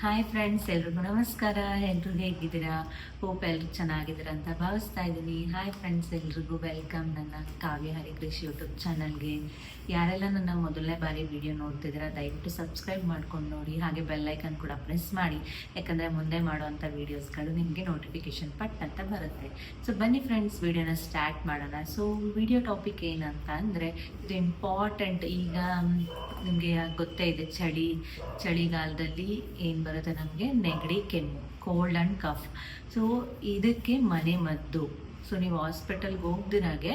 Hi friends ಎಲ್ರಿಗೂ ನಮಸ್ಕಾರ. ಎಲ್ರು ಹೇಗಿದ್ದೀರಾ? ಹೋಪ್ ಎಲ್ರು ಚೆನ್ನಾಗಿದ್ದೀರಾ ಅಂತ ಭಾವಿಸ್ತಾ ಇದ್ದೀನಿ. ಹಾಯ್ ಫ್ರೆಂಡ್ಸ್ ಎಲ್ರಿಗೂ ವೆಲ್ಕಮ್ ನನ್ನ ಕಾವ್ಯ ಹರಿಕೃಷಿ ಯೂಟ್ಯೂಬ್ ಚಾನಲ್ಗೆ ಯಾರೆಲ್ಲ ನನ್ನ ಮೊದಲನೇ ಬಾರಿ ವಿಡಿಯೋ ನೋಡ್ತಿದ್ದೀರಾ, ದಯವಿಟ್ಟು ಸಬ್ಸ್ಕ್ರೈಬ್ ಮಾಡ್ಕೊಂಡು ನೋಡಿ. ಹಾಗೆ ಬೆಲ್ಲೈಕನ್ ಕೂಡ ಪ್ರೆಸ್ ಮಾಡಿ. ಯಾಕಂದರೆ ಮುಂದೆ ಮಾಡುವಂಥ ವೀಡಿಯೋಸ್ಗಳು ನಿಮಗೆ ನೋಟಿಫಿಕೇಶನ್ ಪಟ್ ಅಂತ ಬರುತ್ತೆ. ಸೊ ಬನ್ನಿ ಫ್ರೆಂಡ್ಸ್ ವಿಡಿಯೋನ ಸ್ಟಾರ್ಟ್ ಮಾಡೋಣ. ಸೊ ವಿಡಿಯೋ ಟಾಪಿಕ್ ಏನಂತ ಅಂದರೆ, ಇದು ಇಂಪಾರ್ಟೆಂಟ್ ಈಗ ನಿಮಗೆ ಗೊತ್ತೇ ಇದೆ, ಚಳಿ, ಚಳಿಗಾಲದಲ್ಲಿ ಏನು ಬರುತ್ತೆ ನಮಗೆ? ನೆಗಡಿ, ಕೆಮ್ಮು ಕೋಲ್ಡ್ ಆ್ಯಂಡ್ ಕಫ್ ಸೊ ಇದಕ್ಕೆ ಮನೆ ಮದ್ದು. ಸೊ ನೀವು ಹಾಸ್ಪಿಟಲ್ಗೆ ಹೋಗ್ದಿರಾಗೆ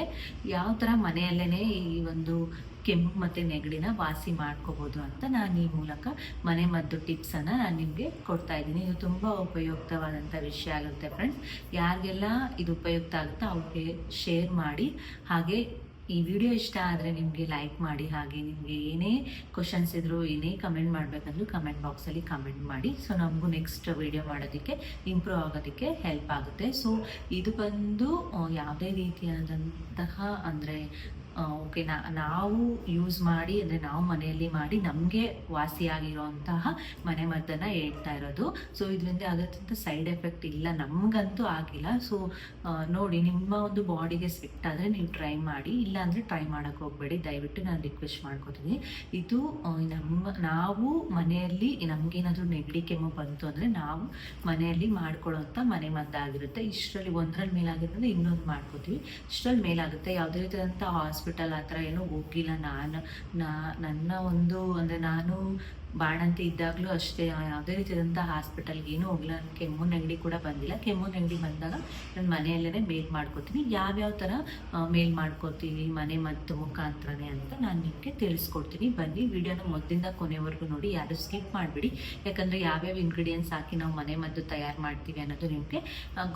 ಯಾವ ಥರ ಮನೆಯಲ್ಲೇ ಈ ಒಂದು ಕೆಮ್ಮು ಮತ್ತು ನೆಗಡಿನ ವಾಸಿ ಮಾಡ್ಕೋಬೋದು ಅಂತ ನಾನು ಈ ಮೂಲಕ ಮನೆ ಮದ್ದು ಟಿಪ್ಸನ್ನು ನಾನು ನಿಮಗೆ ಕೊಡ್ತಾ ಇದ್ದೀನಿ. ಇದು ತುಂಬ ಉಪಯುಕ್ತವಾದಂಥ ವಿಷಯ ಆಗುತ್ತೆ ಫ್ರೆಂಡ್ಸ್ ಯಾರಿಗೆಲ್ಲ ಇದು ಉಪಯುಕ್ತ ಆಗುತ್ತೋ ಅವ್ರಿಗೆ ಶೇರ್ ಮಾಡಿ, ಹಾಗೆ ಈ ವಿಡಿಯೋ ಇಷ್ಟ ಆದರೆ ನಿಮಗೆ ಲೈಕ್ ಮಾಡಿ, ಹಾಗೆ ನಿಮಗೆ ಏನೇ ಕ್ವಶನ್ಸ್ ಇದ್ದರೂ ಏನೇ ಕಮೆಂಟ್ ಮಾಡಬೇಕಂದ್ರೂ ಕಮೆಂಟ್ ಬಾಕ್ಸಲ್ಲಿ ಕಮೆಂಟ್ ಮಾಡಿ. ಸೊ ನಮಗೂ ನೆಕ್ಸ್ಟ್ ವಿಡಿಯೋ ಮಾಡೋದಕ್ಕೆ ಇಂಪ್ರೂವ್ ಆಗೋದಕ್ಕೆ ಹೆಲ್ಪ್ ಆಗುತ್ತೆ. ಸೊ ಇದು ಬಂದು ಯಾವುದೇ ರೀತಿಯಾದಂತಹ, ಅಂದರೆ ಓಕೆ ನಾವು ಯೂಸ್ ಮಾಡಿ, ಅಂದರೆ ನಾವು ಮನೆಯಲ್ಲಿ ಮಾಡಿ ನಮಗೆ ವಾಸಿಯಾಗಿರೋಂತಹ ಮನೆ ಮದ್ದನ್ನು ಹೇಳ್ತಾ ಇರೋದು. ಸೊ ಇದರಿಂದ ಆಗತ್ತಂತ ಸೈಡ್ ಎಫೆಕ್ಟ್ ಇಲ್ಲ, ನಮಗಂತೂ ಆಗಿಲ್ಲ. ಸೊ ನೋಡಿ, ನಿಮ್ಮ ಒಂದು ಬಾಡಿಗೆ ಸೆಟ್ ಆದರೆ ನೀವು ಟ್ರೈ ಮಾಡಿ ಇಲ್ಲಾಂದರೆ ಟ್ರೈ ಮಾಡೋಕ್ಕೆ ಹೋಗಬೇಡಿ. ದಯವಿಟ್ಟು ನಾನು ರಿಕ್ವೆಸ್ಟ್ ಮಾಡ್ಕೋತೀನಿ. ಇದು ನಮ್ಮ, ನಾವು ಮನೆಯಲ್ಲಿ ನಮಗೇನಾದರೂ ನೆಗಡಿ, ಕೆಮ್ಮು ಬಂತು ಅಂದರೆ ನಾವು ಮನೆಯಲ್ಲಿ ಮಾಡ್ಕೊಳ್ಳೋಂಥ ಮನೆ ಮದ್ದಾಗಿರುತ್ತೆ ಇಷ್ಟರಲ್ಲಿ ಒಂದರಲ್ಲಿ ಮೇಲಾಗಿರೋದ್ರೆ ಇನ್ನೊಂದು ಮಾಡ್ಕೋತೀವಿ. ಇಷ್ಟರಲ್ಲಿ ಮೇಲಾಗುತ್ತೆ. ಯಾವುದೇ ರೀತಿಯಾದಂಥ ಹಾಸ್ಪಿಟಲ್ ಆ ಥರ ಏನೂ ಹೋಗಿಲ್ಲ. ನಾನು ನಾ ನನ್ನ ಒಂದು ಅಂದರೆ ನಾನು ಬಾಣಂತಿ ಇದ್ದಾಗಲೂ ಅಷ್ಟೇ ಯಾವುದೇ ರೀತಿಯಾದಂಥ ಹಾಸ್ಪಿಟಲ್ಗೆ ಏನೂ ಹೋಗಿಲ್ಲ. ನನ್ನ ಕೆಮ್ಮು ನೆಗಡಿ ಕೂಡ ಬಂದಿಲ್ಲ. ಕೆಮ್ಮು ನೆಗಡಿ ಬಂದಾಗ ನಾನು ಮನೆಯಲ್ಲೇ ಮೇಲ್ ಮಾಡ್ಕೋತೀನಿ. ಯಾವ್ಯಾವ ಥರ ಮೇಲ್ ಮಾಡ್ಕೋತೀವಿ, ಮನೆ ಮತ್ತು ಮುಖಾಂತರನೇ ಅಂತ ನಾನು ನಿಮಗೆ ತಿಳಿಸ್ಕೊಡ್ತೀನಿ. ಬನ್ನಿ, ವಿಡಿಯೋನ ಮೊದಲಿಂದ ಕೊನೆವರೆಗೂ ನೋಡಿ. ಯಾರು ಸ್ಕಿಪ್ ಮಾಡಿಬಿಡಿ. ಯಾಕಂದರೆ ಯಾವ್ಯಾವ ಇಂಗ್ರೀಡಿಯೆಂಟ್ಸ್ ಹಾಕಿ ನಾವು ಮನೆ ಮದ್ದು ತಯಾರು ಮಾಡ್ತೀವಿ ಅನ್ನೋದು ನಿಮಗೆ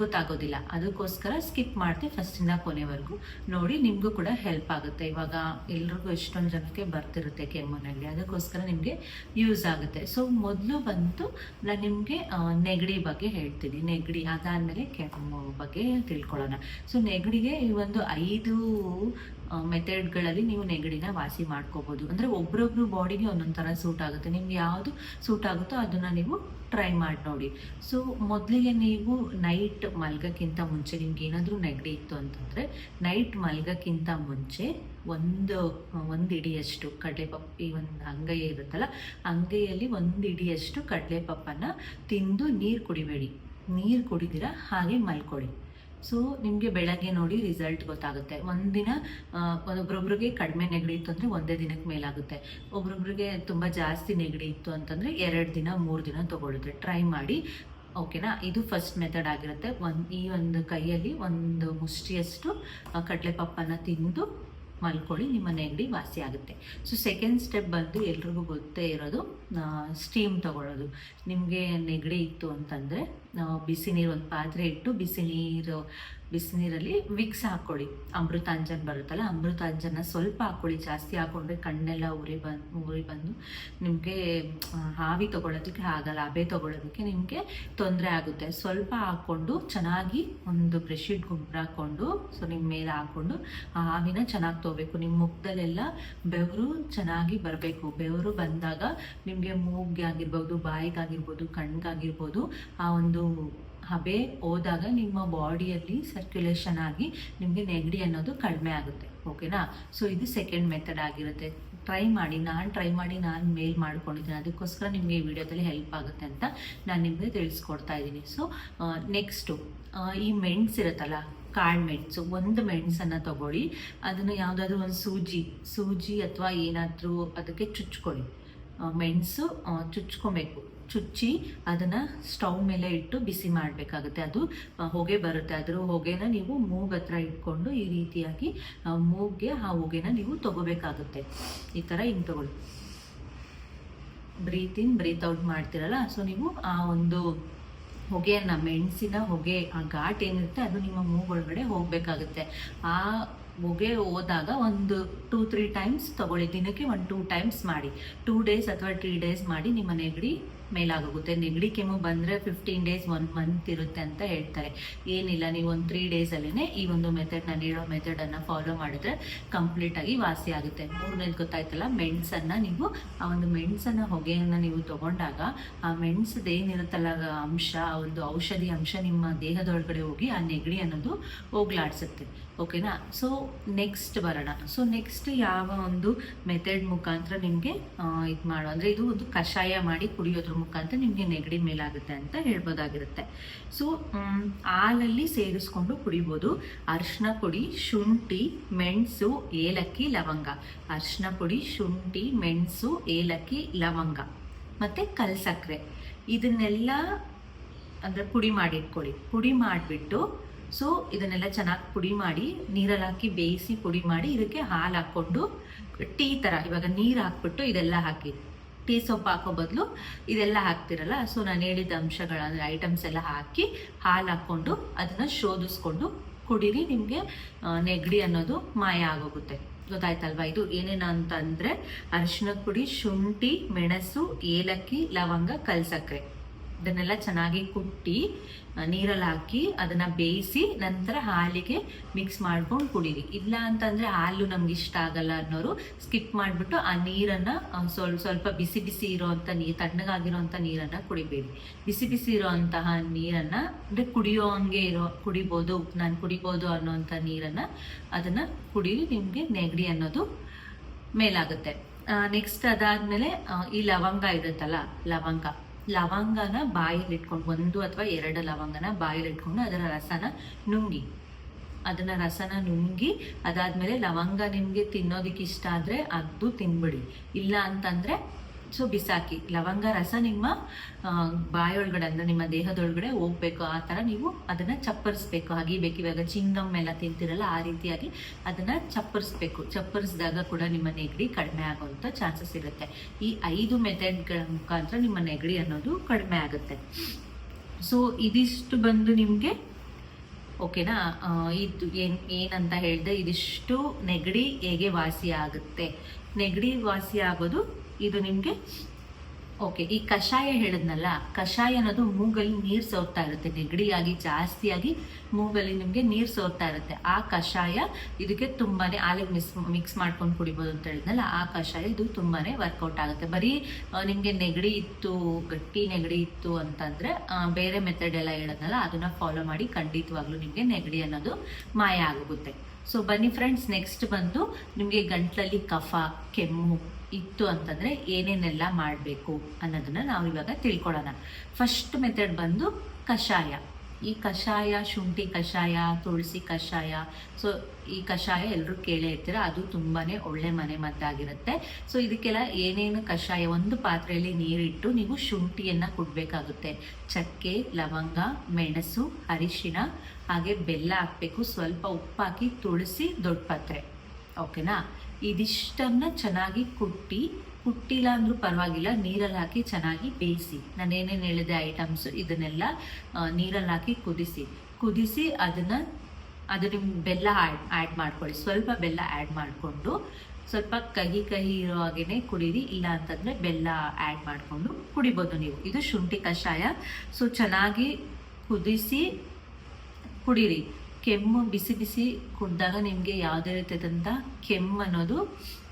ಗೊತ್ತಾಗೋದಿಲ್ಲ. ಅದಕ್ಕೋಸ್ಕರ ಸ್ಕಿಪ್ ಮಾಡ್ತೀವಿ ಫಸ್ಟಿಂದ ಕೊನೆವರೆಗೂ ನೋಡಿ. ನಿಮಗೂ ಕೂಡ ಹೆಲ್ಪ್ ಆಗುತ್ತೆ. ಇವಾಗ ಎಲ್ರಿಗೂ ಎಷ್ಟೊಂದು ಜನಕ್ಕೆ ಬರ್ತಿರುತ್ತೆ ಕೆಮ್ಮು ನೆಗಡಿ ಅದಕ್ಕೋಸ್ಕರ ನಿಮಗೆ ಯೂಸ್ ಆಗುತ್ತೆ. ಸೊ ಮೊದಲು ಬಂತು ನಾನು ನಿಮಗೆ ನೆಗಡಿ ಬಗ್ಗೆ ಹೇಳ್ತೀನಿ. ನೆಗಡಿ, ಅದಾದಮೇಲೆ ಕೆಮ್ಮು ಬಗ್ಗೆ ತಿಳ್ಕೊಳ್ಳೋಣ. ಸೊ ನೆಗಡಿಗೆ ಈ ಒಂದು ಐದು ಮೆಥಡ್ಗಳಲ್ಲಿ ನೀವು ನೆಗಡಿನ ವಾಸಿ ಮಾಡ್ಕೋಬೋದು. ಅಂದರೆ ಒಬ್ರೊಬ್ರು ಬಾಡಿಗೆ ಒಂದೊಂದು ಥರ ಸೂಟ್ ಆಗುತ್ತೆ. ನಿಮ್ಗೆ ಯಾವುದು ಸೂಟ್ ಆಗುತ್ತೋ ಅದನ್ನು ನೀವು ಟ್ರೈ ಮಾಡಿ ನೋಡಿ. ಸೊ ಮೊದಲಿಗೆ ನೀವು ನೈಟ್ ಮಲ್ಗಕ್ಕಿಂತ ಮುಂಚೆ ನಿಮ್ಗೆ ಏನಾದರೂ ನೆಗಡಿ ಇತ್ತು ಅಂತಂದರೆ ನೈಟ್ ಮಲ್ಗಕ್ಕಿಂತ ಮುಂಚೆ ಒಂದು ಒಂದು ಇಡಿಯಷ್ಟು ಈ ಒಂದು ಅಂಗೈ ಇರುತ್ತಲ್ಲ, ಅಂಗೈಯಲ್ಲಿ ಒಂದು ಇಡಿಯಷ್ಟು ಕಡಲೆಪಪ್ಪನ್ನು ತಿಂದು ನೀರು ಕುಡಿಬೇಡಿ. ನೀರು ಕುಡಿದಿರ ಹಾಗೆ ಮಲ್ಕೊಳ್ಳಿ ಸೊ ನಿಮಗೆ ಬೆಳಗ್ಗೆ ನೋಡಿ ರಿಸಲ್ಟ್ ಗೊತ್ತಾಗುತ್ತೆ. ಒಂದಿನ ಒಬ್ಬೊಬ್ರಿಗೆ ಕಡಿಮೆ ನೆಗಡಿ ಇತ್ತು ಅಂದರೆ ಒಂದೇ ದಿನಕ್ಕೆ ಮೇಲಾಗುತ್ತೆ. ಒಬ್ರೊಬ್ರಿಗೆ ತುಂಬ ಜಾಸ್ತಿ ನೆಗಡಿ ಇತ್ತು ಅಂತಂದರೆ ಎರಡು ದಿನ, ಮೂರು ದಿನ ತಗೊಳುತ್ತೆ ಟ್ರೈ ಮಾಡಿ ಓಕೆನಾ ಇದು ಫಸ್ಟ್ ಮೆಥಡ್ ಆಗಿರುತ್ತೆ. ಒಂದು, ಈ ಒಂದು ಕೈಯಲ್ಲಿ ಒಂದು ಮುಷ್ಟಿಯಷ್ಟು ಕಡಲೆ ಕಡಲೆಪಪ್ಪನ್ನು ತಿಂದು ಮಲ್ಕೊಳ್ಳಿ, ನಿಮ್ಮ ನೆಗಡಿ ವಾಸಿ ಆಗುತ್ತೆ. ಸೊ ಸೆಕೆಂಡ್ ಸ್ಟೆಪ್ ಬಂದು ಎಲ್ರಿಗೂ ಗೊತ್ತೇ ಇರೋದು ಸ್ಟೀಮ್ ತಗೊಳ್ಳೋದು. ನಿಮಗೆ ನೆಗಡಿ ಇತ್ತು ಅಂತಂದರೆ ಬಿಸಿ ನೀರು, ಒಂದು ಪಾತ್ರೆ ಇಟ್ಟು ಬಿಸಿ ನೀರು ಬಿಸಿ ನೀರಲ್ಲಿ ವಿಕ್ಸ್ ಹಾಕ್ಕೊಳ್ಳಿ ಅಮೃತಾಂಜನ್ ಬರುತ್ತಲ್ಲ ಅಮೃತಾಂಜನ ಸ್ವಲ್ಪ ಹಾಕ್ಕೊಳ್ಳಿ ಜಾಸ್ತಿ ಹಾಕ್ಕೊಂಡ್ರೆ ಕಣ್ಣೆಲ್ಲ ಉರಿ ಬಂದು ಉರಿ ಬಂದು ನಿಮಗೆ ಹಾವಿ ತೊಗೊಳೋದಕ್ಕೆ ಆಗಲ್ಲ, ಹಬೆ ತಗೊಳ್ಳೋದಕ್ಕೆ ನಿಮಗೆ ತೊಂದರೆ ಆಗುತ್ತೆ. ಸ್ವಲ್ಪ ಹಾಕ್ಕೊಂಡು ಚೆನ್ನಾಗಿ ಒಂದು ಬ್ರೆಶೀಟ್ ಗೊಬ್ಬರ ಹಾಕ್ಕೊಂಡು ಸೊ ನಿಮ್ಮ ಮೇಲೆ ಹಾಕ್ಕೊಂಡು ಆ ಹಾವಿನ ಚೆನ್ನಾಗಿ ತೊಗೋಬೇಕು ನಿಮ್ಮ ಮುಖದಲ್ಲೆಲ್ಲ ಬೆವರು ಚೆನ್ನಾಗಿ ಬರಬೇಕು. ಬೆವರು ಬಂದಾಗ ನಿಮಗೆ ಮೂಗ್ಗೆ ಆಗಿರ್ಬೋದು ಬಾಯಿಗಾಗಿರ್ಬೋದು, ಕಣ್ಗಾಗಿರ್ಬೋದು, ಆ ಒಂದು ಹಬೆ ಹೋದಾಗ ನಿಮ್ಮ ಬಾಡಿಯಲ್ಲಿ ಸರ್ಕ್ಯುಲೇಷನ್ ಆಗಿ ನಿಮಗೆ ನೆಗಡಿ ಅನ್ನೋದು ಕಡಿಮೆ ಆಗುತ್ತೆ ಓಕೆನಾ ಸೊ ಇದು ಸೆಕೆಂಡ್ ಮೆಥಡ್ ಆಗಿರುತ್ತೆ. ಟ್ರೈ ಮಾಡಿ, ನಾನು ಟ್ರೈ ಮಾಡಿ, ನಾನು ಮೇಲ್ ಮಾಡ್ಕೊಂಡಿದ್ದೀನಿ. ಅದಕ್ಕೋಸ್ಕರ ನಿಮಗೆ ಈ ವಿಡಿಯೋದಲ್ಲಿ ಹೆಲ್ಪ್ ಆಗುತ್ತೆ ಅಂತ ನಾನು ನಿಮಗೆ ತಿಳಿಸ್ಕೊಡ್ತಾ ಇದ್ದೀನಿ. ಸೊ ನೆಕ್ಸ್ಟು ಈ ಮೆಣಸು ಇರುತ್ತಲ್ಲ, ಕಾಳು ಮೆಣಸು ಒಂದು ಮೆಣಸನ್ನು ತಗೊಳ್ಳಿ. ಅದನ್ನು ಯಾವುದಾದ್ರೂ ಒಂದು ಸೂಜಿ ಸೂಜಿ ಅಥವಾ ಏನಾದರೂ ಅದಕ್ಕೆ ಚುಚ್ಕೊಳ್ಳಿ. ಮೆಣಸು ಚುಚ್ಕೊಬೇಕು. ಚುಚ್ಚಿ ಅದನ್ನು ಸ್ಟವ್ ಮೇಲೆ ಇಟ್ಟು ಬಿಸಿ ಮಾಡಬೇಕಾಗುತ್ತೆ. ಅದು ಹೊಗೆ ಬರುತ್ತೆ. ಅದ್ರ ಹೊಗೆನ ನೀವು ಮೂಗ್ ಹತ್ರ ಇಟ್ಕೊಂಡು ಈ ರೀತಿಯಾಗಿ ಮೂಗ್ಗೆ ಆ ಹೊಗೆನ ನೀವು ತಗೋಬೇಕಾಗುತ್ತೆ. ಈ ಥರ ಹಿಂಗೆ ತಗೊಳ್ಳಿ. ಬ್ರೀತ್ ಇನ್, ಬ್ರೀತ್ ಔಟ್ ಮಾಡ್ತಿರಲ್ಲ? ಸೊ, ನೀವು ಆ ಒಂದು ಹೊಗೆಯನ್ನು, ಮೆಣಸಿನ ಹೊಗೆ, ಆ ಘಾಟ್ ಏನಿರುತ್ತೆ, ಅದು ನಿಮ್ಮ ಮೂಗೊಳಗಡೆ ಹೋಗಬೇಕಾಗುತ್ತೆ. ಆ ಹೊಗೆ ಹೋದಾಗ ಒಂದು ಟೂ ತ್ರೀ ಟೈಮ್ಸ್ ತಗೊಳ್ಳಿ. ದಿನಕ್ಕೆ ಒಂದು ಟೂ ಟೈಮ್ಸ್ ಮಾಡಿ. ಟೂ ಡೇಸ್ ಅಥವಾ ತ್ರೀ ಡೇಸ್ ಮಾಡಿ ನಿಮ್ಮ ನೆಗಡಿ ಮೇಲಾಗೋಗುತ್ತೆ. ನೆಗಡಿ ಕೆಮ್ಮು ಬಂದರೆ ಫಿಫ್ಟೀನ್ ಡೇಸ್ ಒನ್ ಮಂತ್ ಇರುತ್ತೆ ಅಂತ ಹೇಳ್ತಾರೆ. ಏನಿಲ್ಲ, ನೀವು ಒಂದು ತ್ರೀ ಡೇಸಲ್ಲೇ ಈ ಒಂದು ಮೆಥಡ್ ನಾನು ಹೇಳೋ ಮೆಥಡನ್ನು ಫಾಲೋ ಮಾಡಿದ್ರೆ ಕಂಪ್ಲೀಟಾಗಿ ವಾಸಿ ಆಗುತ್ತೆ. ಮೂರನೇದು ಗೊತ್ತಾಯ್ತಲ್ಲ, ಮೆಣಸನ್ನು ನೀವು ಆ ಒಂದು ಮೆಣಸನ್ನು ಹೊಗೆಯನ್ನು ನೀವು ತಗೊಂಡಾಗ ಆ ಮೆಣಸದ ಏನಿರುತ್ತಲ್ಲ ಅಂಶ, ಆ ಒಂದು ಔಷಧಿ ಅಂಶ ನಿಮ್ಮ ದೇಹದೊಳಗಡೆ ಹೋಗಿ ಆ ನೆಗಡಿ ಅನ್ನೋದು ಹೋಗ್ಲಾಡ್ಸುತ್ತೆ. ಓಕೆನಾ ಸೊ ನೆಕ್ಸ್ಟ್ ಬರೋಣ. ಸೊ ನೆಕ್ಸ್ಟ್ ಯಾವ ಒಂದು ಮೆಥಡ್ ಮುಖಾಂತರ ನಿಮಗೆ ಇದು ಮಾಡೋ ಅಂದರೆ ಇದು ಒಂದು ಕಷಾಯ ಮಾಡಿ ಕುಡಿಯೋದ್ರ ಮುಖಾಂತರ ನಿಮಗೆ ನೆಗಡಿ ಮೇಲಾಗುತ್ತೆ ಅಂತ ಹೇಳ್ಬೋದಾಗಿರುತ್ತೆ. ಸೊ ಹಾಲಲ್ಲಿ ಸೇರಿಸ್ಕೊಂಡು ಕುಡಿಬೋದು. ಅರಿಶಿನ ಪುಡಿ, ಶುಂಠಿ, ಮೆಣಸು, ಏಲಕ್ಕಿ, ಲವಂಗ. ಅರಿಶಿನ ಪುಡಿ, ಶುಂಠಿ, ಮೆಣಸು, ಏಲಕ್ಕಿ, ಲವಂಗ. ಮತ್ತು ಕಲ್ಸಕ್ಕರೆ ಇದನ್ನೆಲ್ಲ ಅಂದರೆ ಪುಡಿ ಮಾಡಿ ಇಟ್ಕೊಳ್ಳಿ. ಪುಡಿ ಮಾಡಿಬಿಟ್ಟು ಸೊ ಇದನ್ನೆಲ್ಲ ಚೆನ್ನಾಗಿ ಪುಡಿ ಮಾಡಿ, ನೀರಲ್ಲಿ ಹಾಕಿ ಬೇಯಿಸಿ ಪುಡಿ ಮಾಡಿ, ಇದಕ್ಕೆ ಹಾಲು ಹಾಕ್ಕೊಂಡು ಟೀ ಥರ, ಇವಾಗ ನೀರು ಹಾಕ್ಬಿಟ್ಟು ಇದೆಲ್ಲ ಹಾಕಿ, ಟೀ ಸೊಪ್ಪು ಹಾಕೋ ಬದಲು ಇದೆಲ್ಲ ಹಾಕ್ತಿರಲ್ಲ ಸೊ ನಾನು ಹೇಳಿದ ಅಂಶಗಳ ಐಟಮ್ಸ್ ಎಲ್ಲ ಹಾಕಿ ಹಾಲು ಹಾಕ್ಕೊಂಡು ಅದನ್ನು ಶೋಧಿಸ್ಕೊಂಡು ಕುಡೀರಿ, ನಿಮಗೆ ನೆಗಡಿ ಅನ್ನೋದು ಮಾಯ ಆಗೋಗುತ್ತೆ. ಗೊತ್ತಾಯ್ತಲ್ವಾ? ಇದು ಏನೇನು ಅಂತಂದರೆ ಅರಿಶಿನ ಪುಡಿ, ಶುಂಠಿ, ಮೆಣಸು, ಏಲಕ್ಕಿ, ಲವಂಗ ಕಲ್ಸಕ್ಕರೆ ಇದನ್ನೆಲ್ಲ ಚೆನ್ನಾಗಿ ಕುಟ್ಟಿ ನೀರಲ್ಲಿ ಹಾಕಿ ಅದನ್ನು ಬೇಯಿಸಿ ನಂತರ ಹಾಲಿಗೆ ಮಿಕ್ಸ್ ಮಾಡ್ಕೊಂಡು ಕುಡೀರಿ. ಇಲ್ಲ ಅಂತಂದರೆ ಹಾಲು ನಮ್ಗೆ ಇಷ್ಟ ಆಗಲ್ಲ ಅನ್ನೋರು ಸ್ಕಿಪ್ ಮಾಡಿಬಿಟ್ಟು ಆ ನೀರನ್ನು ಸ್ವಲ್ಪ ಸ್ವಲ್ಪ ಬಿಸಿ ಬಿಸಿ ಇರೋವಂಥ ನೀರು ತಣ್ಣಗಾಗಿರೋವಂಥ ನೀರನ್ನು ಕುಡಿಬೇಡಿ. ಬಿಸಿ ಬಿಸಿ ಇರೋವಂತಹ ನೀರನ್ನು, ಅಂದರೆ ಕುಡಿಯೋ ಹಂಗೆ ಇರೋ, ಕುಡಿಬೋದು, ನಾನು ಕುಡಿಬೋದು ಅನ್ನೋವಂಥ ನೀರನ್ನು ಅದನ್ನು ಕುಡಿ ನಿಮಗೆ ನೆಗಡಿ ಅನ್ನೋದು ಮೇಲಾಗುತ್ತೆ. ನೆಕ್ಸ್ಟ್ ಅದಾದಮೇಲೆ ಈ ಲವಂಗ ಇರುತ್ತಲ್ಲ, ಲವಂಗ. ಲವಂಗನ ಬಾಯಲ್ಲಿ ಇಟ್ಕೊಂಡು, ಒಂದು ಅಥವಾ ಎರಡು ಲವಂಗನ ಬಾಯಲ್ಲಿ ಇಟ್ಕೊಂಡು ಅದರ ರಸನ ನುಂಗಿ. ಅದನ್ನ ರಸನ ನುಂಗಿ, ಅದಾದ್ಮೇಲೆ ಲವಂಗ ನಿಮಗೆ ತಿನ್ನೋದಕ್ಕೆ ಇಷ್ಟ ಆದರೆ ಅದು ತಿನ್ಬಿಡಿ. ಇಲ್ಲ ಅಂತಂದ್ರೆ ಸೊ ಬಿಸಾಕಿ, ಲವಂಗ, ರಸ ನಿಮ್ಮ ಬಾಯೊಳಗಡೆ ಅಂದರೆ ನಿಮ್ಮ ದೇಹದೊಳಗಡೆ ಹೋಗ್ಬೇಕು, ಆ ಥರ ನೀವು ಅದನ್ನು ಚಪ್ಪರಿಸ್ಬೇಕು. ಅಗಿಬೇಕು ಇವಾಗ ಚಿಂಗಮ್ ಎಲ್ಲ ತಿಂತಿರಲ್ಲ, ಆ ರೀತಿಯಾಗಿ ಅದನ್ನು ಚಪ್ಪರಿಸ್ಬೇಕು. ಚಪ್ಪರಿಸಿದಾಗ ಕೂಡ ನಿಮ್ಮ ನೆಗಡಿ ಕಡಿಮೆ ಆಗುವಂಥ ಚಾನ್ಸಸ್ ಇರುತ್ತೆ. ಈ ಐದು ಮೆಥಡ್ಗಳ ಮುಖಾಂತರ ನಿಮ್ಮ ನೆಗಡಿ ಅನ್ನೋದು ಕಡಿಮೆ ಆಗುತ್ತೆ. ಸೊ ಇದಿಷ್ಟು ಬಂದು ನಿಮಗೆ, ಓಕೆನಾ? ಇದು ಏನು, ಏನಂತ ಹೇಳಿದೆ, ಇದಿಷ್ಟು ನೆಗಡಿ ಹೇಗೆ ವಾಸಿ ಆಗುತ್ತೆ. ನೆಗಡಿ ವಾಸಿ ಆಗೋದು ಇದು ನಿಮಗೆ ಓಕೆ, ಈ ಕಷಾಯ ಹೇಳಿದ್ನಲ್ಲ, ಕಷಾಯ ಅನ್ನೋದು ಮೂಗಲ್ಲಿ ನೀರು ಸೋರ್ತಾ ಇರುತ್ತೆ, ನೆಗಡಿಯಾಗಿ, ಜಾಸ್ತಿಯಾಗಿ ಮೂಗಲ್ಲಿ ನಿಮಗೆ ನೀರು ಸೋರ್ತಾ ಇರುತ್ತೆ. ಆ ಕಷಾಯ ಇದಕ್ಕೆ ತುಂಬಾನೇ ಹಾಲಿಗೆ ಮಿಸ್, ಮಿಕ್ಸ್ ಮಾಡ್ಕೊಂಡು ಕುಡಿಬೋದು ಅಂತ ಹೇಳಿದ್ನಲ್ಲ, ಆ ಕಷಾಯ ಇದು ತುಂಬಾನೇ ವರ್ಕೌಟ್ ಆಗುತ್ತೆ. ಬರೀ ನಿಮಗೆ ನಿಮ್ಗೆ ನೆಗಡಿ ಇತ್ತು, ಗಟ್ಟಿ ನೆಗಡಿ ಇತ್ತು ಅಂತಂದ್ರೆ ಬೇರೆ ಮೆಥಡ್ ಎಲ್ಲ ಹೇಳಿದ್ನಲ್ಲ, ಅದನ್ನ ಫಾಲೋ ಮಾಡಿ ಖಂಡಿತವಾಗ್ಲೂ ನಿಮಗೆ ನೆಗಡಿ ಅನ್ನೋದು ಮಾಯ ಆಗುತ್ತೆ ಸೊ ಬನ್ನಿ ಫ್ರೆಂಡ್ಸ್ ನೆಕ್ಸ್ಟ್ ಬಂದು ನಿಮಗೆ ಗಂಟ್ಲಲ್ಲಿ ಕಫ, ಕೆಮ್ಮು ಇತ್ತು ಅಂತಂದ್ರೆ ಏನೇನೆಲ್ಲ ಮಾಡಬೇಕು ಅನ್ನೋದನ್ನ ನಾವು ಇವಾಗ ತಿಳ್ಕೊಳ್ಳೋಣ. ಫಸ್ಟ್ ಮೆಥಡ್ ಬಂದು ಕಷಾಯ. ಈ ಕಷಾಯ, ಶುಂಠಿ ಕಷಾಯ, ತುಳಸಿ ಕಷಾಯ. ಸೊ ಈ ಕಷಾಯ ಎಲ್ಲರೂ ಕೇಳೇ ಇರ್ತೀರ, ಅದು ತುಂಬಾ ಒಳ್ಳೆ ಮನೆ ಮದ್ದಾಗಿರುತ್ತೆ. ಸೊ ಇದಕ್ಕೆಲ್ಲ ಏನೇನು ಕಷಾಯ, ಒಂದು ಪಾತ್ರೆಯಲ್ಲಿ ನೀರಿಟ್ಟು ನೀವು ಶುಂಠಿಯನ್ನ ಕುಡಬೇಕಾಗುತ್ತೆ. ಚಕ್ಕೆ, ಲವಂಗ, ಮೆಣಸು, ಅರಿಶಿಣ, ಹಾಗೆ ಬೆಲ್ಲ ಹಾಕಬೇಕು. ಸ್ವಲ್ಪ ಉಪ್ಪಾಕಿ ತುಳಸಿ ದೊಡ್ಡ ಪಾತ್ರೆ. ಓಕೆನಾ ಇದಿಷ್ಟನ್ನ ಚೆನ್ನಾಗಿ ಕುಟ್ಟಿ, ಕುಟ್ಟಿಲ್ಲ ಅಂದರೂ ಪರವಾಗಿಲ್ಲ, ನೀರಲ್ಲಿ ಹಾಕಿ ಚೆನ್ನಾಗಿ ಬೇಯಿಸಿ. ನಾನು ಏನೇನು ಹೇಳಿದೆ ಐಟಮ್ಸ್ ಇದನ್ನೆಲ್ಲ ನೀರಲ್ಲಿ ಹಾಕಿ ಕುದಿಸಿ. ಕುದಿಸಿ ಅದನ್ನು, ಅದು ನಿಮ್ಮ ಬೆಲ್ಲ ಆ್ಯಡ್ ಆ್ಯಡ್ ಮಾಡ್ಕೊಳ್ಳಿ. ಸ್ವಲ್ಪ ಬೆಲ್ಲ ಆ್ಯಡ್ ಮಾಡಿಕೊಂಡು, ಸ್ವಲ್ಪ ಕಹಿ ಕಹಿ ಇರೋ ಹಾಗೇ ಕುಡೀರಿ. ಇಲ್ಲ ಅಂತಂದರೆ ಬೆಲ್ಲ ಆ್ಯಡ್ ಮಾಡಿಕೊಂಡು ಕುಡಿಬೋದು ನೀವು. ಇದು ಶುಂಠಿ ಕಷಾಯ. ಸೊ ಚೆನ್ನಾಗಿ ಕುದಿಸಿ ಕುಡೀರಿ. ಕೆಮ್ಮು ಬಿಸಿ ಬಿಸಿ ಕುಡ್ದಾಗ ನಿಮಗೆ ಯಾವುದೇ ರೀತಿಯಾದಂಥ ಕೆಮ್ಮು ಅನ್ನೋದು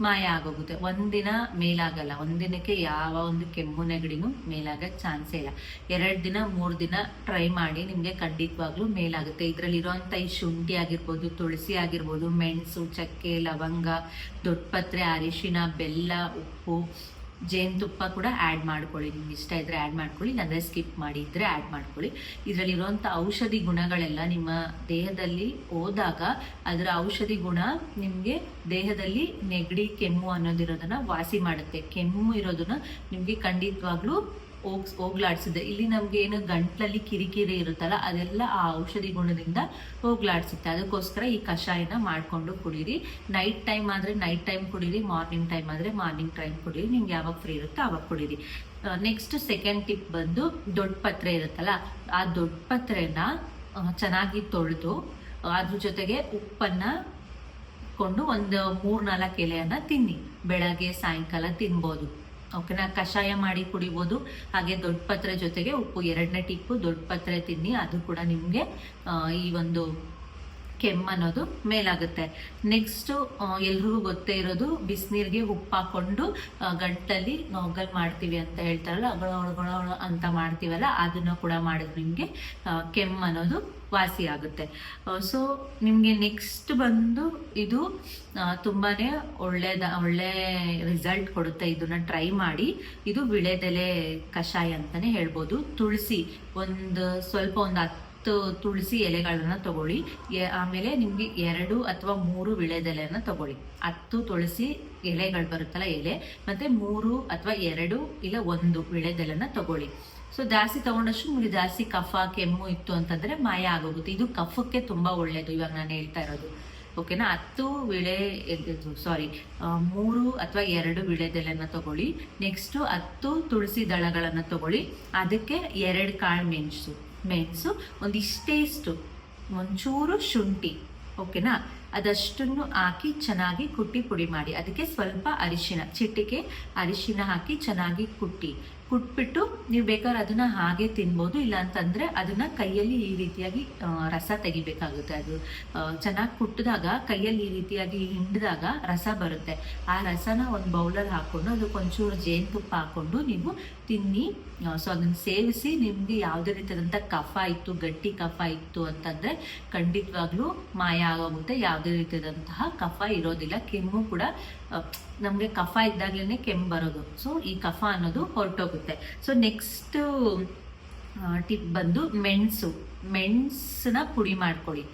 ಮಾಯ ಆಗೋಗುತ್ತೆ. ಒಂದಿನ ಮೇಲಾಗಲ್ಲ. ಒಂದಿನಕ್ಕೆ ಯಾವ ಒಂದು ಕೆಮ್ಮು ನೆಗಡಿನೂ ಮೇಲಾಗೋ ಚಾನ್ಸೇ ಇಲ್ಲ. ಎರಡು ದಿನ, ಮೂರು ದಿನ ಟ್ರೈ ಮಾಡಿ ನಿಮಗೆ ಖಂಡಿತವಾಗ್ಲೂ ಮೇಲಾಗುತ್ತೆ. ಇದರಲ್ಲಿರುವಂಥ ಈ ಶುಂಠಿ ಆಗಿರ್ಬೋದು, ತುಳಸಿ ಆಗಿರ್ಬೋದು, ಮೆಣಸು, ಚಕ್ಕೆ, ಲವಂಗ ದೊಡ್ಡಪತ್ರೆ ಅರಿಶಿನ, ಬೆಲ್ಲ, ಉಪ್ಪು ಜೇನುತುಪ್ಪ ಕೂಡ ಆ್ಯಡ್ ಮಾಡ್ಕೊಳ್ಳಿ. ನಿಮ್ಗೆ ಇಷ್ಟ ಇದ್ದರೆ ಆ್ಯಡ್ ಮಾಡ್ಕೊಳ್ಳಿ, ಇಲ್ಲಾಂದರೆ ಸ್ಕಿಪ್ ಮಾಡಿ ಇದ್ದರೆ ಆ್ಯಡ್ ಮಾಡ್ಕೊಳ್ಳಿ. ಇದರಲ್ಲಿರುವಂಥ ಔಷಧಿ ಗುಣಗಳೆಲ್ಲ ನಿಮ್ಮ ದೇಹದಲ್ಲಿ ಹೋದಾಗ ಅದರ ಔಷಧಿ ಗುಣ ನಿಮಗೆ ದೇಹದಲ್ಲಿ ನೆಗಡಿ, ಕೆಮ್ಮು ಅನ್ನೋದಿರೋದನ್ನ ವಾಸಿ ಮಾಡುತ್ತೆ. ಕೆಮ್ಮು ಇರೋದನ್ನ ನಿಮಗೆ ಖಂಡಿತವಾಗ್ಲೂ ಹೋಗ್ ಹೋಗ್ಲಾಡ್ಸಿದೆ ಇಲ್ಲಿ ನಮಗೆ ಏನು ಗಂಟ್ಲಲ್ಲಿ ಕಿರಿಕಿರಿ ಇರುತ್ತಲ್ಲ, ಅದೆಲ್ಲ ಆ ಔಷಧಿ ಗುಣದಿಂದ ಹೋಗ್ಲಾಡ್ಸುತ್ತೆ. ಅದಕ್ಕೋಸ್ಕರ ಈ ಕಷಾಯನ ಮಾಡ್ಕೊಂಡು ಕುಡೀರಿ. ನೈಟ್ ಟೈಮ್ ಆದ್ರೆ ನೈಟ್ ಟೈಮ್ ಕುಡೀರಿ ಮಾರ್ನಿಂಗ್ ಟೈಮ್ ಆದ್ರೆ ಮಾರ್ನಿಂಗ್ ಟೈಮ್ ಕುಡೀರಿ. ನಿಮ್ಗೆ ಯಾವಾಗ ಫ್ರೀ ಇರುತ್ತೋ ಅವಾಗ ಕುಡೀರಿ. ನೆಕ್ಸ್ಟ್ ಸೆಕೆಂಡ್ ಟಿಪ್ ಬಂದು ದೊಡ್ಡ ಪತ್ರೆ ಇರುತ್ತಲ್ಲ, ಆ ದೊಡ್ಡ ಪತ್ರೆನ ಚೆನ್ನಾಗಿ ತೊಳೆದು, ಅದ್ರ ಜೊತೆಗೆ ಉಪ್ಪನ್ನ ಕೊಂಡು ಒಂದು ಮೂರ್ನಾಲ್ಕು ಎಲೆಯನ್ನ ತಿನ್ನಿ. ಬೆಳಗ್ಗೆ, ಸಾಯಂಕಾಲ ತಿನ್ಬೋದು. ಓಕೆನಾ ಕಷಾಯ ಮಾಡಿ ಕುಡಿಬೋದು. ಹಾಗೆ ದೊಡ್ಡ ಪತ್ರೆ ಜೊತೆಗೆ ಉಪ್ಪು, ಎರಡನೇ ಟಿಪ್ಪು, ದೊಡ್ಡ ಪತ್ರೆ ತಿನ್ನಿ. ಅದು ಕೂಡ ನಿಮಗೆ ಈ ಒಂದು ಕೆಮ್ಮು ಅನ್ನೋದು ಮೇಲಾಗುತ್ತೆ ನೆಕ್ಸ್ಟು ಎಲ್ರಿಗೂ ಗೊತ್ತೇ ಇರೋದು ಬಿಸಿನೀರಿಗೆ ಉಪ್ಪು ಹಾಕೊಂಡು ಗಂಟಲ್ಲಿ ಗಂಟಲಲ್ಲಿ ಮಾಡ್ತೀವಿ ಅಂತ ಹೇಳ್ತಾರಲ್ಲ ಒಳಗೊಳ ಅಂತ ಮಾಡ್ತೀವಲ್ಲ, ಅದನ್ನು ಕೂಡ ಮಾಡಿದ್ರೆ ನಿಮಗೆ ಕೆಮ್ಮು ಅನ್ನೋದು ವಾಸಿ ಆಗುತ್ತೆ. ಸೊ ನಿಮಗೆ ನೆಕ್ಸ್ಟ್ ಬಂದು ಇದು ತುಂಬಾ ಒಳ್ಳೆಯದ ಒಳ್ಳೆ ರಿಸಲ್ಟ್ ಕೊಡುತ್ತೆ ಇದನ್ನ ಟ್ರೈ ಮಾಡಿ. ಇದು ವಿಳೆದೆಲೆ ಕಷಾಯ ಅಂತಲೇ ಹೇಳ್ಬೋದು. ತುಳಸಿ, ಒಂದು, ಸ್ವಲ್ಪ ಒಂದು ಹತ್ತು ತುಳಸಿ ಎಲೆಗಳನ್ನು ತಗೊಳ್ಳಿ. ಆಮೇಲೆ ನಿಮಗೆ ಎರಡು ಅಥವಾ ಮೂರು ವಿಳೆದೆಲೆಯನ್ನು ತಗೊಳ್ಳಿ. ಹತ್ತು ತುಳಸಿ ಎಲೆಗಳು ಬರುತ್ತಲ್ಲ ಎಲೆ, ಮತ್ತೆ ಮೂರು ಅಥವಾ ಎರಡು ಇಲ್ಲ ಒಂದು ವಿಳೆದೆಲೆನ ತಗೊಳ್ಳಿ. ಸೊ ಜಾಸ್ತಿ ತಗೊಂಡಷ್ಟು ನಿಮಗೆ ಜಾಸ್ತಿ ಕಫ, ಕೆಮ್ಮು ಇತ್ತು ಅಂತಂದ್ರೆ ಮಾಯ ಆಗೋಗುತ್ತೆ. ಇದು ಕಫಕ್ಕೆ ತುಂಬಾ ಒಳ್ಳೇದು ಇವಾಗ ನಾನು ಹೇಳ್ತಾ ಇರೋದು. ಓಕೆನಾ ಹತ್ತು ವಿಳೆ ಸಾರಿ ಮೂರು ಅಥವಾ ಎರಡು ವಿಳೆದೆಲೆನ ತಗೊಳ್ಳಿ. ನೆಕ್ಸ್ಟು ಹತ್ತು ತುಳಸಿ ದಳಗಳನ್ನು ತಗೊಳ್ಳಿ. ಅದಕ್ಕೆ ಎರಡು ಕಾಳು ಮೆಣಸು. ಮೆಣಸು ಒಂದಿಷ್ಟೇಷ್ಟು ಒಂಚೂರು ಶುಂಠಿ ಓಕೆನಾ ಅದಷ್ಟನ್ನು ಹಾಕಿ ಚೆನ್ನಾಗಿ ಕುಟ್ಟಿ ಪುಡಿ ಮಾಡಿ. ಅದಕ್ಕೆ ಸ್ವಲ್ಪ ಅರಿಶಿನ ಚಿಟಿಕೆ ಅರಿಶಿನ ಹಾಕಿ ಚೆನ್ನಾಗಿ ಕುಟ್ಟಿ. ಕುಟ್ಬಿಟ್ಟು ನೀವು ಬೇಕಾದ್ರೆ ಅದನ್ನ ಹಾಗೆ ತಿನ್ಬೋದು ಇಲ್ಲ ಅಂತಂದ್ರೆ ಅದನ್ನ ಕೈಯಲ್ಲಿ ಈ ರೀತಿಯಾಗಿ ರಸ ತೆಗಿಬೇಕಾಗುತ್ತೆ ಅದು. ಚೆನ್ನಾಗಿ ಕುಟ್ಟಿದಾಗ ಕೈಯಲ್ಲಿ ಈ ರೀತಿಯಾಗಿ ಹಿಂಡಿದಾಗ ರಸ ಬರುತ್ತೆ. ಆ ರಸನ ಒಂದು ಬೌಲಲ್ಲಿ ಹಾಕೊಂಡು ಅದಕ್ಕೆ ಒಂಚೂರು ಜೇನುತುಪ್ಪ ಹಾಕೊಂಡು ನೀವು ತಿನ್ನಿ. ಸೊ ಅದನ್ನ ಸೇವಿಸಿ ನಿಮಗೆ ಯಾವುದೇ ರೀತಿಯಾದಂಥ ಕಫ ಇತ್ತು, ಗಟ್ಟಿ ಕಫ ಇತ್ತು ಅಂತಂದ್ರೆ ಖಂಡಿತವಾಗ್ಲೂ ಮಾಯ ಆಗೋಗುತ್ತೆ. ಯಾವುದೇ ರೀತಿಯಾದಂತಹ ಕಫ ಇರೋದಿಲ್ಲ, ಕೆಮ್ಮು ಕೂಡ ನಮಗೆ ಕಫ ಇದ್ದಾಗಲೇ ಕೆಮ್ಮು ಬರೋದು. ಸೊ ಈ ಕಫ ಅನ್ನೋದು ಹೊರಟೋಗುತ್ತೆ. ಸೊ ನೆಕ್ಸ್ಟ್ ಟಿಪ್ ಬಂದು ಮೆಣಸು. ಮೆಣಸನ್ನ ಪುಡಿ ಮಾಡ್ಕೊಳ್ಳಿ.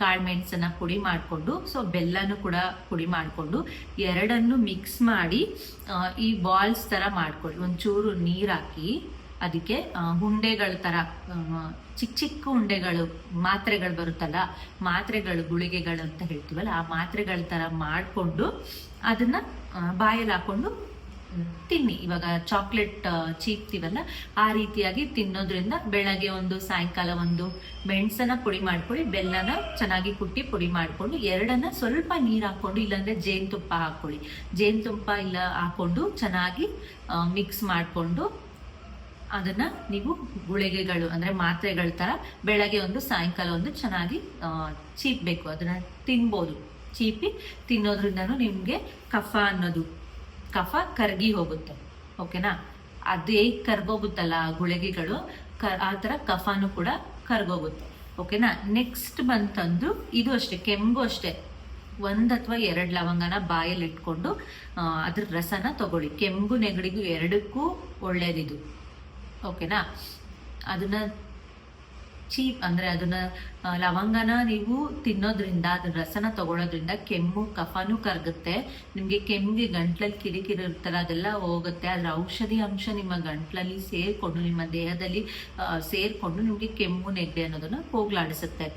ಕಾಳು ಮೆಣಸನ್ನ ಪುಡಿ ಮಾಡಿಕೊಂಡು ಸೊ ಬೆಲ್ಲನೂ ಕೂಡ ಪುಡಿ ಮಾಡಿಕೊಂಡು, ಎರಡನ್ನು ಮಿಕ್ಸ್ ಮಾಡಿ ಈ ಬಾಲ್ಸ್ ಥರ ಮಾಡ್ಕೊಳ್ಳಿ. ಒಂಚೂರು ನೀರು ಹಾಕಿ. ಅದಕ್ಕೆ ಹುಂಡೆಗಳ ಥರ ಚಿಕ್ಕ ಚಿಕ್ಕ ಉಂಡೆಗಳು ಮಾತ್ರೆಗಳು ಬರುತ್ತಲ್ಲ, ಮಾತ್ರೆಗಳು ಗುಳಿಗೆಗಳು ಅಂತ ಹೇಳ್ತೀವಲ್ಲ, ಆ ಮಾತ್ರೆಗಳ ಥರ ಮಾಡಿಕೊಂಡು ಅದನ್ನ ಬಾಯಲ್ಲಿ ಹಾಕೊಂಡು ತಿನ್ನಿ. ಇವಾಗ ಚಾಕ್ಲೇಟ್ ಚೀಪ್ತೀವಲ್ಲ ಆ ರೀತಿಯಾಗಿ ತಿನ್ನೋದ್ರಿಂದ ಬೆಳಗ್ಗೆ ಒಂದು, ಸಾಯಂಕಾಲ ಒಂದು ಮೆಣಸನ್ನ ಪುಡಿ ಮಾಡ್ಕೊಳ್ಳಿ, ಬೆಲ್ಲನ ಚೆನ್ನಾಗಿ ಕುಟ್ಟಿ ಪುಡಿ ಮಾಡಿಕೊಂಡು, ಎರಡನ್ನ ಸ್ವಲ್ಪ ನೀರು ಹಾಕೊಂಡು, ಇಲ್ಲಾಂದ್ರೆ ಜೇನುತುಪ್ಪ ಹಾಕೊಳ್ಳಿ. ಜೇನುತುಪ್ಪ ಇಲ್ಲ ಹಾಕೊಂಡು ಚೆನ್ನಾಗಿ ಮಿಕ್ಸ್ ಮಾಡಿಕೊಂಡು ಅದನ್ನ ನೀವು ಗುಳಿಗೆಗಳು ಅಂದ್ರೆ ಮಾತ್ರೆಗಳ ತರ ಬೆಳಗ್ಗೆ ಒಂದು, ಸಾಯಂಕಾಲ ಒಂದು ಚೆನ್ನಾಗಿ ಚೀಪ್ಬೇಕು. ಅದನ್ನ ತಿನ್ಬೋದು. ಚೀಪಿ ತಿನ್ನೋದ್ರಿಂದನೂ ನಿಮಗೆ ಕಫ ಅನ್ನೋದು, ಕಫ ಕರಗಿ ಹೋಗುತ್ತೆ. ಓಕೆನಾ? ಅದು ಹೇಗೆ ಕರ್ಗೋಗುತ್ತಲ್ಲ ಗುಳಿಗೆಗಳು ಆ ಥರ ಕಫಾನು ಕೂಡ ಕರ್ಗೋಗುತ್ತೆ. ಓಕೆನಾ? ನೆಕ್ಸ್ಟ್ ಬಂತಂದು ಇದು ಅಷ್ಟೇ, ಕೆಂಬು ಅಷ್ಟೇ. ಒಂದು ಅಥವಾ ಎರಡು ಲವಂಗನ ಬಾಯಲ್ಲಿ ಇಟ್ಕೊಂಡು ಅದ್ರ ರಸನ ತಗೊಳ್ಳಿ. ಕೆಂಬು ನೆಗಡಿಗೂ ಎರಡಕ್ಕೂ ಒಳ್ಳೇದಿದು. ಓಕೆನಾ? ಅದನ್ನ ಚೀಪ್ ಅಂದ್ರೆ ಅದನ್ನ ಲವಂಗನ ನೀವು ತಿನ್ನೋದ್ರಿಂದ, ಅದ್ರ ರಸನ ತಗೊಳ್ಳೋದ್ರಿಂದ ಕೆಮ್ಮು, ಕಫನೂ ಕರಗುತ್ತೆ. ನಿಮಗೆ ಕೆಮ್ಮಿಗೆ ಗಂಟ್ಲಲ್ಲಿ ಕಿರಿಕಿರಿ ಇರ್ತಾರೆ ಅದೆಲ್ಲ ಹೋಗುತ್ತೆ. ಅದ್ರ ಔಷಧಿ ಅಂಶ ನಿಮ್ಮ ಗಂಟ್ಲಲ್ಲಿ ಸೇರ್ಕೊಂಡು, ನಿಮ್ಮ ದೇಹದಲ್ಲಿ ಸೇರ್ಕೊಂಡು ನಿಮಗೆ ಕೆಮ್ಮು, ನೆಗ್ಡೆ ಅನ್ನೋದನ್ನ ಹೋಗ್ಲಾಡಿಸುತ್ತೆ.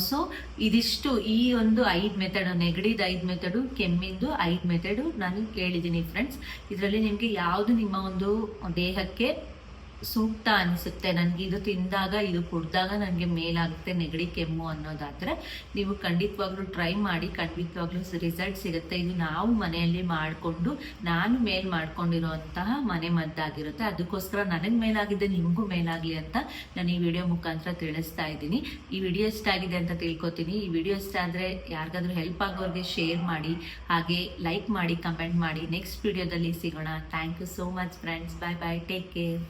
ಸೊ ಇದಿಷ್ಟು ಈ ಒಂದು ಐದು ಮೆಥಡ್ ನೆಗಡಿದ ಐದು ಮೆಥಡು ಕೆಮ್ಮಿಂದು ಐದು ಮೆಥಡು ನಾನು ಕೇಳಿದ್ದೀನಿ ಫ್ರೆಂಡ್ಸ್ ಇದರಲ್ಲಿ ನಿಮಗೆ ಯಾವುದು ನಿಮ್ಮ ಒಂದು ದೇಹಕ್ಕೆ ಸೂಕ್ತ ಅನಿಸುತ್ತೆ. ನನಗೆ ಇದು ತಿಂದಾಗ, ಇದು ಕುಡ್ದಾಗ ನನಗೆ ಮೇಲಾಗುತ್ತೆ ನೆಗಡಿ, ಕೆಮ್ಮು ಅನ್ನೋದಾದರೆ ನೀವು ಖಂಡಿತವಾಗ್ಲೂ ಟ್ರೈ ಮಾಡಿ, ಖಂಡಿತವಾಗ್ಲೂ ರಿಸಲ್ಟ್ ಸಿಗುತ್ತೆ. ಇದು ನಾವು ಮನೆಯಲ್ಲಿ ಮಾಡಿಕೊಂಡು, ನಾನು ಮೇಲ್ ಮಾಡ್ಕೊಂಡಿರೋಂತಹ ಮನೆ ಮದ್ದಾಗಿರುತ್ತೆ. ಅದಕ್ಕೋಸ್ಕರ ನನಗೆ ಮೇಲಾಗಿದೆ, ನಿಮಗೂ ಮೇಲಾಗಲಿ ಅಂತ ನಾನು ಈ ವಿಡಿಯೋ ಮುಖಾಂತರ ತಿಳಿಸ್ತಾ ಇದ್ದೀನಿ. ಈ ವಿಡಿಯೋ ಇಷ್ಟ ಆಗಿದೆ ಅಂತ ತಿಳ್ಕೊತೀನಿ. ಈ ವಿಡಿಯೋ ಇಷ್ಟ ಆದರೆ ಯಾರಿಗಾದ್ರೂ ಹೆಲ್ಪ್ ಆಗೋರಿಗೆ ಶೇರ್ ಮಾಡಿ, ಹಾಗೆ ಲೈಕ್ ಮಾಡಿ ಕಮೆಂಟ್ ಮಾಡಿ. ನೆಕ್ಸ್ಟ್ ವಿಡಿಯೋದಲ್ಲಿ ಸಿಗೋಣ. Thank you so much friends bye bye take care